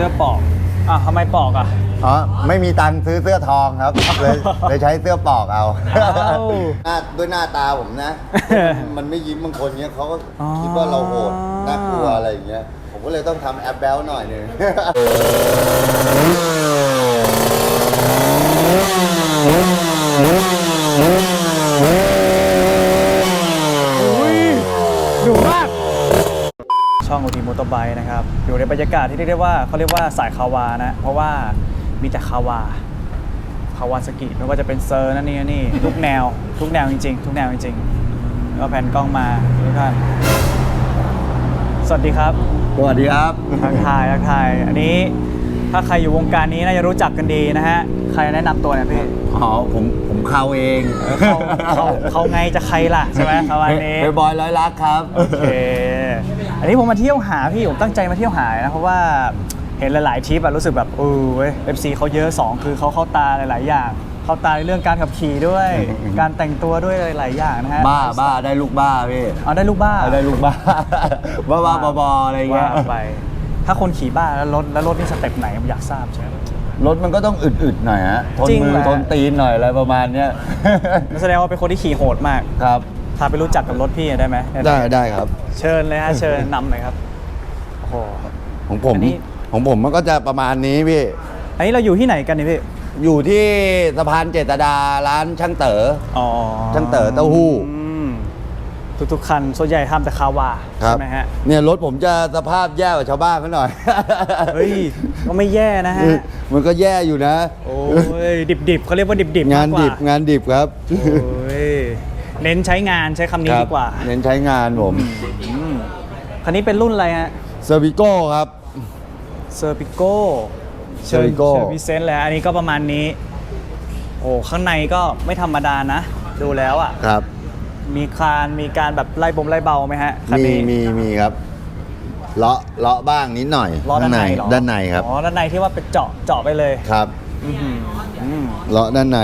สื้อปอกอะทำไมปอกอะ อ๋อไม่มีตังค์ซื้อเสื้อทองครับ เลยเลยใช้เสื้อปอกเอาอ้าวหน้าด้วยหน้าตาผมนะ มันไม่ยิ้มบางคนเนี้ยเขาก็อ๋อ คิดว่าเราโหดน่ากลัวอะไรอย่างเงี้ยผมก็เลยต้องทำแอปแบลหน่อยหนึง อุ้ยดุมากช่ องโอทีมอเตอร์ไบค์นะครับอยู่ในบรรยากาศที่เรียกได้ว่าเขาเรียกว่าสายคาวานะ เพราะว่ามีแต่คาวาคาวาสกิไม่ว่าจะเป็นเซอร์นั่นนี่นี่ทุกแนว ทุกแนวจริงๆ ทุกแนวจริงๆแล้วแผ่นกล้องมาทุกท่านสวัสดีครับสวัสดีครับทักทายทักทาย อันนี้ถ้าใครอยู่วงการนี้น่าจะรู้จักกันดีนะฮะ ใครแนะนำตัวเนี่ยพี่อ๋อผมผมเข้าเองเขาเขาเขาไงจะใครล่ะใช่ไหมประมาณนี้ไปบอยร้อยลักครับ โอเค อันนี้ผมมาเที่ยวหาพี่ผมตั้งใจมาเที่ยวหานะเพราะว่าเห็นหลาย ๆทริปอะรู้สึกแบบเออเว้ย FC เขาเยอะ 2 คือเขาเข้าตาหลาย ๆ อย่าง เข้าตาในเรื่องการขับขี่ด้วย การแต่งตัวด้วยหลาย ๆ อย่างนะฮะบ้าบ้าได้ลูกบ้าพี่เอาได้ลูกบ้าได้ลูกบ้าบ้าบ้าบอบออะไรเงี้ยว่าไป ถ้าคนขี่บ้าแล้วรถแล้วรถนี่สเต็ปไหนผมอยากทราบใช่ไหมรถมันก็ต้องอึดๆหน่อยฮะทนจริงมืเหรออทนตีนหน่อยอะไรประมาณเนี้ยนั่นแสดงว่าเป็นคนที่ขี่โหดมากครับ พาไปรู้จักกับรถพี่ได้ไหมได้ได้ครับ เชิญเลยฮะเชิญนำหน่อยครับโอ้โห ของผมอันนี้ ของผมมันก็จะประมาณนี้พี่ อันนี้เราอยู่ที่ไหนกันเนี่ยพี่อยู่ที่สะพานเจษดาร้านช่างเต๋อ อ๋อช่างเต๋อเต้าหู้ อืมทุกๆคันส่วนใหญ่ทำแต่คาวาครัใช่บไหมฮะเนี่ยรถผมจะสภาพแย่กว่าชาวบ้านเขาหน่อย เฮ้ยก็ไม่แย่นะฮะมันก็แย่อยู่นะ โอ้ยดิบๆเขาเรียกว่าดิบๆงานมกกว่ดิบงานดิบครับ โอ้ย เน้นใช้งานใช้คำนี้ครับดีกว่า เน้นใช้งานผมอืมคันนี้เป็นรุ่นอะไรฮะเซอร์วิโก้ครับ เซอร์ปิโก้เชิญ Serpico เชิญพิเศษแล้วอันนี้ก็ประมาณนี้ โอ้ข้างในก็ไม่ธรรมดานะ ดูแล้วอะ ครับ มีคานมีการแบบไล่บมไล่เบาไหมฮะคันมีนี้มีมีครับเลาะเลาะบ้างนิดหน่อยล้อด้านในเหรอด้านในครับอ๋อด้านในที่ว่าเป็นเจาะเจาะไปเลยครับ อื้อหืออืมเลาะด้านใน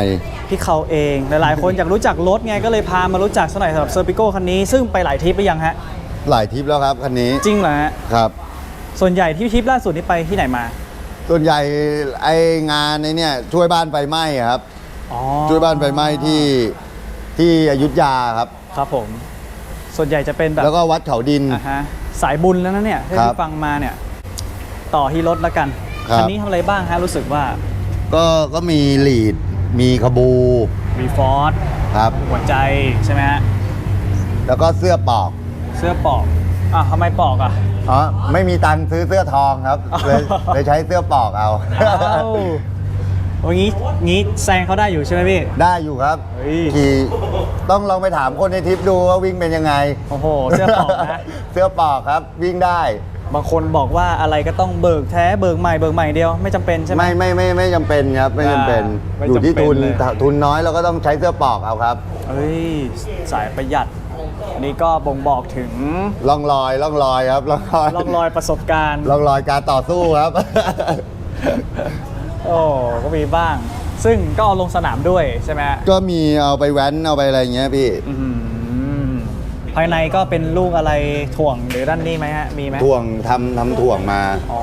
พี่เขาเอง หลายๆ คนอยากรู้จักรถไงก็เลยพามารู้จักสักหน่อยสำหรับเซอร์ปิโก้คันนี้ซึ่งไปหลายทริปไปยังฮะ หลายทริปแล้วครับคันนี้จริงเหรอฮะครับ ส่วนใหญ่ที่ทริปล่าสุดนี่ไปที่ไหนมา ส่วนใหญ่ไองานในเนี่ยช่วยบ้านไฟไหม้อะครับอ๋อช่วยบ้านไฟไหม้ที่ที่อยุธยาครับ ครับผม ส่วนใหญ่จะเป็นแบบแล้วก็วัดเขาดินอ่าฮะสายบุญแล้วนะเนี่ยที่ครับฟังมาเนี่ย ต่อที่รถแล้วกันครับคันี้ทำอะไรบ้างฮะรู้สึกว่า ก็ก็มีลีด มีขบูมีฟอร์ดครับ หัวใจใช่ไหมฮะแล้วก็เสื้อปอกเสื้อปอกอะทำไมปอกอะ อ๋อไม่มีตังค์ซื้อเสื้อทองครับเลยเลยใช้เสื้อปอกเอาอ้าวโอ้ยงี้งี้แซงเขาได้อยู่ใช่ไหมพี่ ได้อยู่ครับเฮ้ย ขี่ต้องลองไปถามคนในทริปดูว่าวิ่งเป็นยังไง โอ้โห เสื้อปอกนะ เสื้อปอกครับวิ่งได้ บางคนบอกว่าอะไรก็ต้องเบิกแท้เบิกใหม่เบิกใหม่เดียวไม่จำเป็นใช่ไหม ไม่ไม่ไม่ไม่จำเป็นครับไม่จำเป็นอ่าไม่อยู่ที่จำเป็นทุนเลย ทุนน้อยเราก็ต้องใช้เสื้อปอกเอาครับ เอ้ยสายประหยัดอันนี้ก็บ่งบอกถึงล่องรอยล่องรอยครับล่องรอยร่องรอยประสบการณ์ ล่องรอยการต่อสู้ครับ โอ้ก็มีบ้าง ซึ่งก็เอาลงสนามด้วยใช่ไหมฮะก็มีเอาไปแว้นเอาไปอะไรอย่างเงี้ยพี่ อื้อหือ ภายในก็เป็นลูกอะไรถ่วงหรือด้านนี้ไหมฮะมีไหมถ่วงทำทำถ่วงมาอ๋อ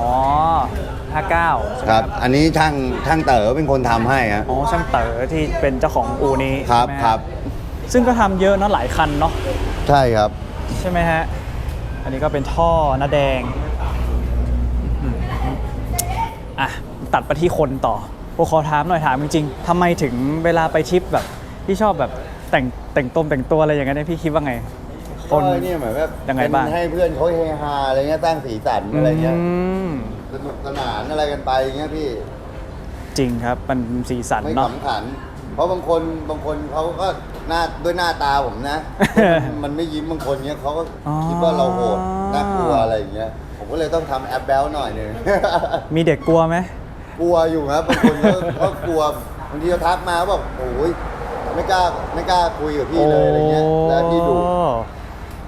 59ใช่ไหมครับ อันนี้ช่างช่างเต๋อเป็นคนทำให้ฮะอ๋อช่างเต๋อที่เป็นเจ้าของอูนี้ครับใช่ไหมฮะครับ ซึ่งก็ทำเยอะเนาะหลายคันเนาะใช่ครับ ใช่ไหมฮะ อันนี้ก็เป็นท่อหน้าแดงอืมอะตัดไปที่คนต่อพวกขอถามหน่อยถามจริงๆทำไมถึงเวลาไปทริปแบบ พี่ชอบแบบแต่งแต่งตรงแต่งตัวอะไรอย่างเงี้ยพี่คิดว่าไง คนก็เนี่ยเหมือนแบบยังไงบ้าง เป็นให้เพื่อนเขาเฮฮาอะไรเงี้ยสร้างสีสันอะไรเงี้ยมสนุกสนานอะไรกันไปอย่างเงี้ยพี่ จริงครับ มันสีสันไม่เนาะ ขำขัน เพราะบางคนบางคนเขาก็หน้าด้วยหน้าตาผมนะ มันไม่ยิ้มบางคนเงี้ยเขาก็อ๋อ คิดว่าเราโหดน่ากลัวอะไรอย่างเงี้ย ผมก็เลยต้องทำแอปแบลหน่อยหนึง มีเด็กกลัวไหม กลัวอยู่ครับบางคนก็ก็กลัวบางทีเขาทักมาบอกโอ้ยไม่กล้าไม่กล้าคุยกับพี่เลยอะไรเงี้ยแล้วพี่ดุโอ้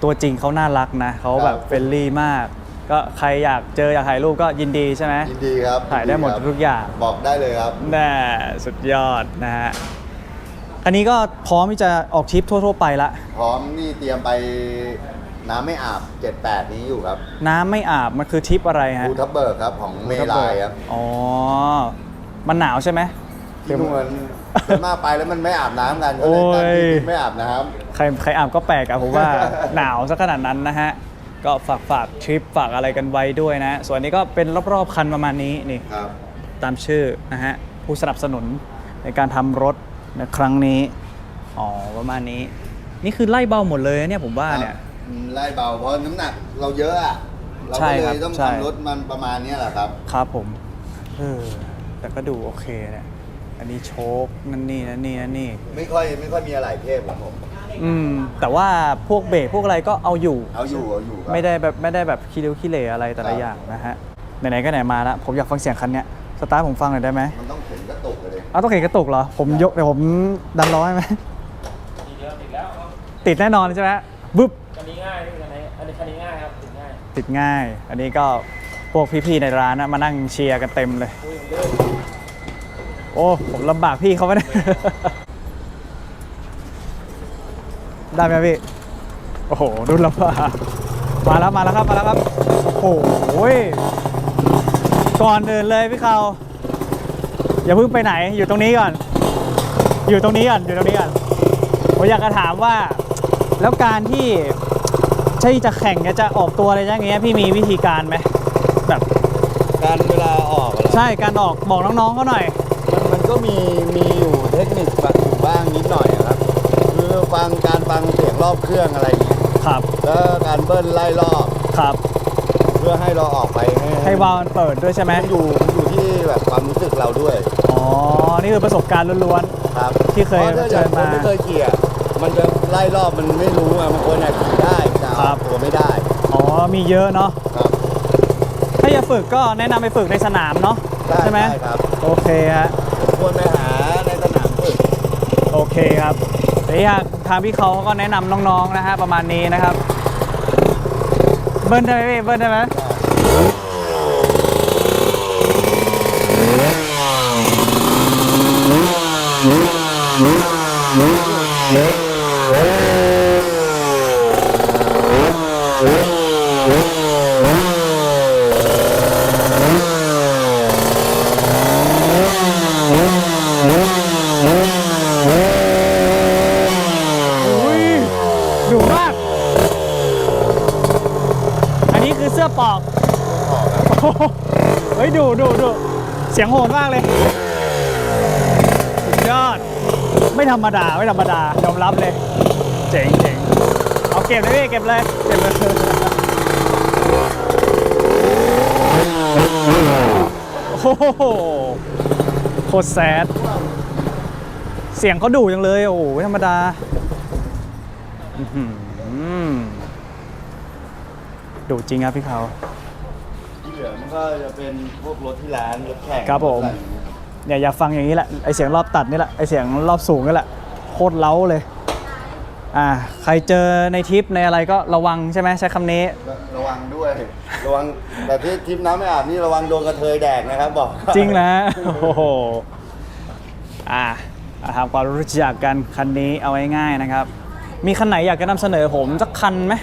ตัวจริงเขาน่ารักนะเขาแบบครับเฟรนลี่มาก ก็ใครอยากเจออยากถ่ายรูปก็ยินดีใช่ไหมยินดีครับถ่ายได้หมดครับทุกอย่างบอกได้เลยครับแน่สุดยอดนะฮะอันนี้ก็พร้อมที่จะออกทริปทั่ว ๆ ไปละ พร้อมนี่เตรียมไปน้ำไม่อาบ 78 นี้อยู่ครับ น้ำไม่อาบ มันคือทริปอะไรฮะภูทับเบิกครับ ของเมลายครับ อ๋อ มันหนาวใช่ไหม ที่นู่นมันส่วนมากไปแล้วมันไม่อาบน้ำกันก็โอ้เลยยตั้งที่ไม่อาบน้ใครใครอาบก็แปลกอะผมว่า หนาวซะขนาดนั้นนะฮะ ก็ฝากฝากทริปฝากอะไรกันไว้ด้วยนะ ส่วนนี้ก็เป็นรอบๆคันประมาณนี้นี่ำครับ ตามชื่อนะฮะ ผู้สนับสนุนในการทำรถในครั้งนี้ อ๋อ ประมาณนี้ นี่คือไล่เบาหมดเลยนะเนี่ยผมว่าเนี่ย อืมไล่เบาเพราะน้ำหนักเราเยอะอะเราใช่ก็คเลรับยต้องใช่ ทำรถมันประมาณเนี้ยแหละครับ ครับผมเออแต่ก็ดูโอเคเนี่ย อันนี้โชคนั่นนี่นั่นนี่นั่นนี่ ไม่ค่อยไม่ค่อยมีอะไรเทพครับผมอืม แต่ว่าพวกเบรกพวกอะไรก็เอาอยู่ เอาอยู่เอาอยู่ครับ ไม่ได้แบบไม่ได้แบบคิริวคิเลอะไรแต่ละครับ อย่างนะฮะ ไหนๆก็ไหนมาแล้ว ผมอยากฟังเสียงคันเนี้ย สตาร์ทผมฟังหน่อยได้ไหมมันต้องเข็นกระตุกเลยเอาต้องเข็นกระตุกเหรอ ผมยกเดี๋ยวผมดันล้อให้ไหมติดแน่นอนใช่ไหมบึ๊บ คันนี้ง่ายนี่คันนี้อันนี้คันนี้ง่ายครับถึงง่ายติดง่าย อันนี้ก็พวกพี่ๆในร้านนะมานั่งเชียร์กันเต็มเลยคุยเรื่อง โอ้ ผมลำบากพี่เขาไม่ได้ ได้ไหมพี่ โอ้โหรุ่นลำบากมาแล้วมาแล้วครับมาแล้วครับ โอ้โหก่อนอื่นเลยพี่เขาอย่าเพิ่งไปไหนอยู่ตรงนี้ก่อน อยู่ตรงนี้ก่อนอยู่ตรงนี้ก่อนผมอยากจะถามว่า แล้วการที่ใช่จะแข่งเนี่ยจะออกตัวอะไรอย่างเงี้ยพี่มีวิธีการไหมแบบการเวลาออกอะใช่การออกบอกน้องๆก็หน่อยมันมัน ก็มีมีอยู่เทคนิคบ้างอยู่บ้างนิดหน่อยอะครับ คือฟังการฟังเสียงรอบเครื่องอะไรอย่างเงี้ยครับ แล้วการเบิ้ลไล่รอบครับ เพื่อให้เราออกไปให้ให้วาล์วมันเปิดด้วยใช่ไหมมันอยู่มันอยู่ที่แบบความรู้สึกเราด้วยอ๋อ นี่คือประสบการณ์ล้วน ครับที่เคยพราะถ้าเจอมาคนไม่เคยขี่อะมันจะไล่รอบมันไม่รู้อะบางคนอะขี่ได้แต่ครัเอาบตัวไม่ได้ๆ อ๋อ มีเยอะเนาะ ครับถ้าจะฝึกก็แนะนำไปฝึกในสนามเนาะได้ใช่ไหมได้ครับ โอเคฮะ ควรไปหาในสนามฝึกโอเคครับเดี๋ยวทางพี่เขาก็แนะนำน้องๆนะฮะประมาณนี้นะครับ เบิ้ลได้ไหมพี่เบิ้ลได้ไหมอุ้ยดุมาก อันนี้คือเสื้อปอก โอ้โหเฮ้ยดูดูดู เสียงโหดมากเลยสุดยอด ไม่ธรรมดา ไม่ธรรมดายอมรับเลย เจ๋งเจ๋งเอาเก็บเลยพี่เก็บเลยเก็บเลยโอ้โหโคตรแซดเสียงเขาดุจังเลย โอ้โหไม่ธรรมดาดุจริงครับพี่เขา เหลือมันก็จะเป็นพวกรถที่ร้านรถแข่งครับผม อะไอย่างเงี้ยเนี่ยอยากฟังอย่างนี้แหละไอเสียงรอบตัดนี่แหละไอเสียงรอบสูงนี่แหละโคตรเล้าเลยอ่าใครเจอในทริปในอะไรก็ระวังใช่ไหมใช้คำนี้ระวังด้วย ระวังแต่ที่ทริปน้ำไม่อาบนี่ระวังโดนกระเทยแดกนะครับบอกจริงนะโอ้โหอ่าอ่าทำความรู้จักกันคันนี้เอาง่ายๆนะครับ มีคันไหนอยากจะนำเสนอผมสักคันไหม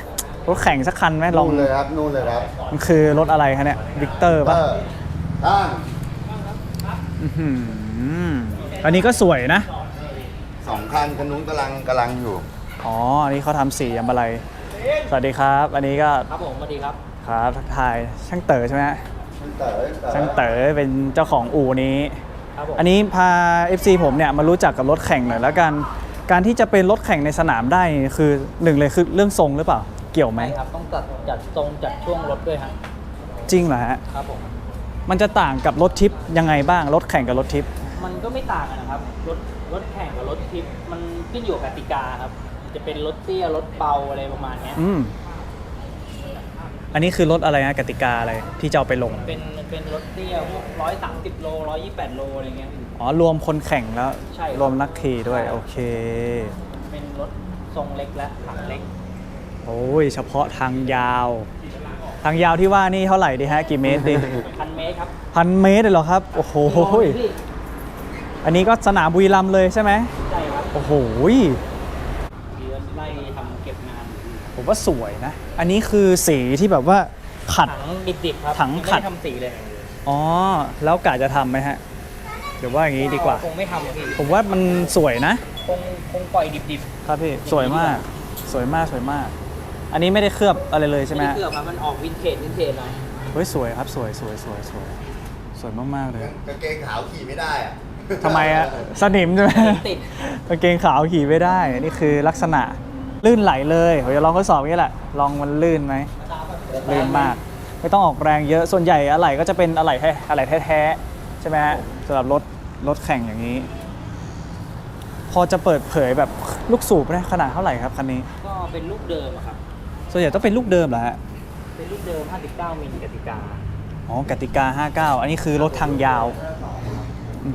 รถแข่งสักคันไหมลอง นู่นเลยครับนู่นเลยครับมันคือรถอะไรคะเนี่ยวิกเตอร์เอป่ะอตั้งอื้อหืออันนี้ก็สวยนะ สองคันคันนู้นกำลังกำลังอยู่อ๋อ อันนี้เขาทำสียำอะไร สวัสดีครับ อันนี้ก็ครับผมสวัสดีครับ ครับทักทายช่างเต๋อใช่ไหมฮะช่างเต๋อช่างเต๋อเป็นเจ้าของอู่นี้ ครับผมอันนี้พา FC ผมเนี่ยมารู้จักกับรถแข่งหน่อยแล้วกัน การที่จะเป็นรถแข่งในสนามได้นี่คือหนึ่งเลยคือเรื่องทรงหรือเปล่า เกี่ยวไหมไม่ครับต้องจัดจัดทรงจัดช่วงรถด้วยครับจริงเหรอฮะ ครับผมมันจะต่างกับรถทิปยังไงบ้าง รถแข่งกับรถทิป มันก็ไม่ต่างกันนะครับรถรถแข่งกับรถทริปมันขึ้นอยู่กับกติกาครับ จะเป็นรถเตี้ยรถเบาอะไรประมาณเนี้ยอืม อันนี้คือรถอะไรฮะกติกาอะไรที่จะเอาไปลง เป็นเป็นรถเตี้ยพวกร้อยสามสิบโลร้อยยี่แปดโลอะไรเงี้ย อ๋อ รวมคนแข่งแล้ว ใช่ครับรวมนักขี่ด้วยโอเค เป็นรถทรงเล็กและถังเล็ก โอ้ยเฉพาะทางยาว ทางยาวที่ว่านี่เท่าไหร่ดีฮะกี่เมตรดีพันเมตรครับพันเมตรเลยเหรอครับ โอ้โหพี่อันนี้ก็สนามบุรีรัมย์เลยใช่ไหมใช่ครับโอ้โหมีไล่ทำเก็บงานอยู่โอ้ผมว่าสวยนะ อันนี้คือสีที่แบบว่าขัดถังดิบๆครับถังไม่ขัดได้ทำสีเลยอ๋อแล้วกะจะทำไหมฮะหรือว่าอย่างนี้ดีกว่าคงไม่ทำอะพี่ผมว่ามันสวยนะ คงคงปล่อยดิบครับพี่สวยมาก สวยมากสวยมาก อันนี้ไม่ได้เคลือบอะไรเลยๆใช่ไหมไม่ฮะได้เกือบครับมันออกวินเทจวินเทจหน่อยเฮ้ยสวยครับสวยสวยสวยสวยสวยมาก ๆ เลยกางเกงขาวขี่ไม่ได้อะทำไมอะสนิมใช่ไหมติดกางเกงขาวขี่ไม่ได้ นี่คือลักษณะลื่นไหลเลยผมจะลองทดสอบอย่างนี้แหละ ลองมันลื่นไหมลื่นมาก ไม่ต้องออกแรงเยอะส่วนใหญ่อะไหล่ก็จะเป็นอะไหล่แท้อะไหล่แท้ๆใช่ไหมฮะสำหรับรถรถแข่งอย่างนี้ พอจะเปิดเผยแบบลูกสูบนะขนาดเท่าไหร่ครับคันนี้ ก็เป็นลูกเดิมอะครับ ส่วนใหญ่ต้องเป็นลูกเดิมเหรอฮะ เป็นลูกเดิม 59 มิลกติกา อ๋อกติกา 59 อันนี้คือรถทางยาวอื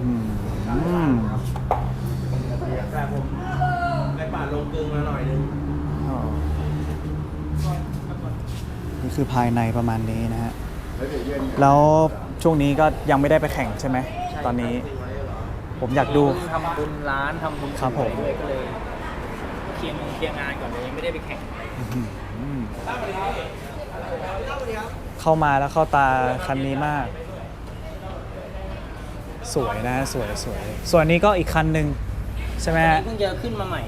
มแต่ผมในป่าลงกึงมาหน่อยนึงอ๋อนี่คือภายในประมาณนี้นะฮะ แล้วเดี๋ยวเย็นแล้วช่วงนี้ก็ยังไม่ได้ไปแข่งใช่ไหม ตอนนี้ ผมอยากดูเพิ่งทำบุญร้านทำบุญครับผม ด้วยก็เลยเคลียร์งานเคลียร์งานก่อนเลยยังไม่ได้ไปแข่ง อืม เข้ามาแล้วเข้าตาคันนี้มาก สวยนะสวยสวยส่วนนี้ก็อีกคันหนึ่งใช่ไหมอันฮะนี้เพิ่งจะขึ้นมาใหม่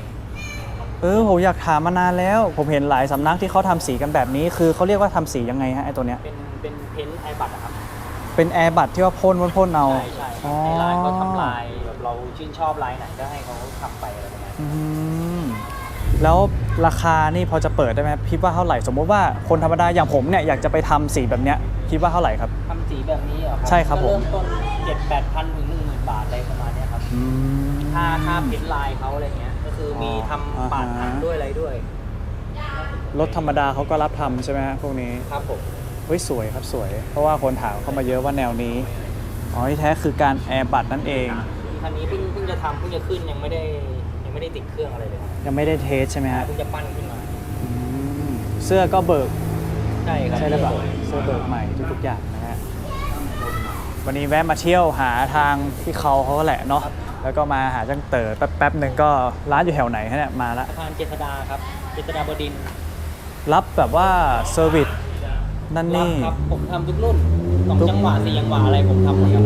เออผมอยากถามมานานแล้ว ผมเห็นหลายสำนักที่เขาทำสีกันแบบนี้ คือเขาเรียกว่าทำสียังไงฮะไอตัวเนี้ยเป็นเป็นเพ้นไอบัตอะครับ เป็นแอร์บัตที่ว่าพ่นพ่นพ่นเอาใช่ใช่อ๋อในร้านเขาทำลายแบบเราชื่นชอบลายไหนก็ให้เขาทำไปอะไรประมาณนี้อืม แล้วราคานี่พอจะเปิดได้ไหมคิดว่าเท่าไหร่ สมมติว่าคนธรรมดาอย่างผมเนี่ยอยากจะไปทำสีแบบเนี้ยคิดว่าเท่าไหร่ครับ ทำสีแบบนี้เหรอครัใช่ครับผม ก็เริ่มต้นเจ็ดแปดพันถึงหนึ่งหมื่นบาทอะไรประมาณเนี้ยครับอืมถ้าถ้าเพ้นลายเขาอะไรเงี้ย ก็คือมีทำอ่าฮะปาดถังด้วยอะไรด้วย รถธรรมดาเขาก็รับทำใช่ไหมฮะพวกนี้ครับผม เฮ้ยสวยครับสวย เพราะว่าคนถามเข้ามาเยอะว่าแนวนี้อ๋อที่แท้คือการแอร์บัตนั่นเอง คันนี้เพิ่งเพิ่งจะทำเพิ่งจะขึ้นยังไม่ได้ ยังไม่ได้ติดเครื่องอะไรเลยครับยังไม่ได้เทสใช่ไหมฮะเพิ่งจะปั้นขึ้นมา อืมเสื้อก็เบิกใช่ครับใช่หรือเปล่าเสื้อเบิกใหม่ทุกๆอย่างนะฮะวันนี้แวะมาเที่ยวหาทางพี่เขาเขาแหละเนาะแล้วก็มาหาจังเต๋อแป๊บๆหนึ่งก็ร้านอยู่แถวไหนฮะเนี่ยมาละสะพานเจษดาครับ เจษดาบดินทร์รับแบบว่าเซอร์วิสนั่นนี่ ครับ ผมทำทุกรุ่นสองทุก จังหวะสี่จังหวะอะไรผมทำหมดครับ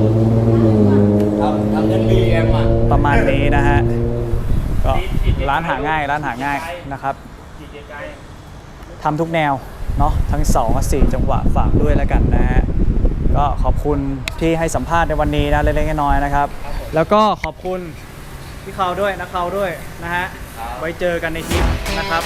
ทำทำเงินบีเอ็มอะประมาณนี้นะฮะ ก็ร้านหาง่ายร้านหาง่ายนะครับทำทุกแนวเนาะทั้งสองสี่จังหวะฝากด้วยแล้วกันนะฮะก็ขอบคุณที่ให้สัมภาษณ์ในวันนี้นะเล็กๆน้อยๆนะครับ แล้วก็ขอบคุณพี่เขาด้วยนะเขาด้วยนะฮะไว้เจอกันในคลิปนะครับ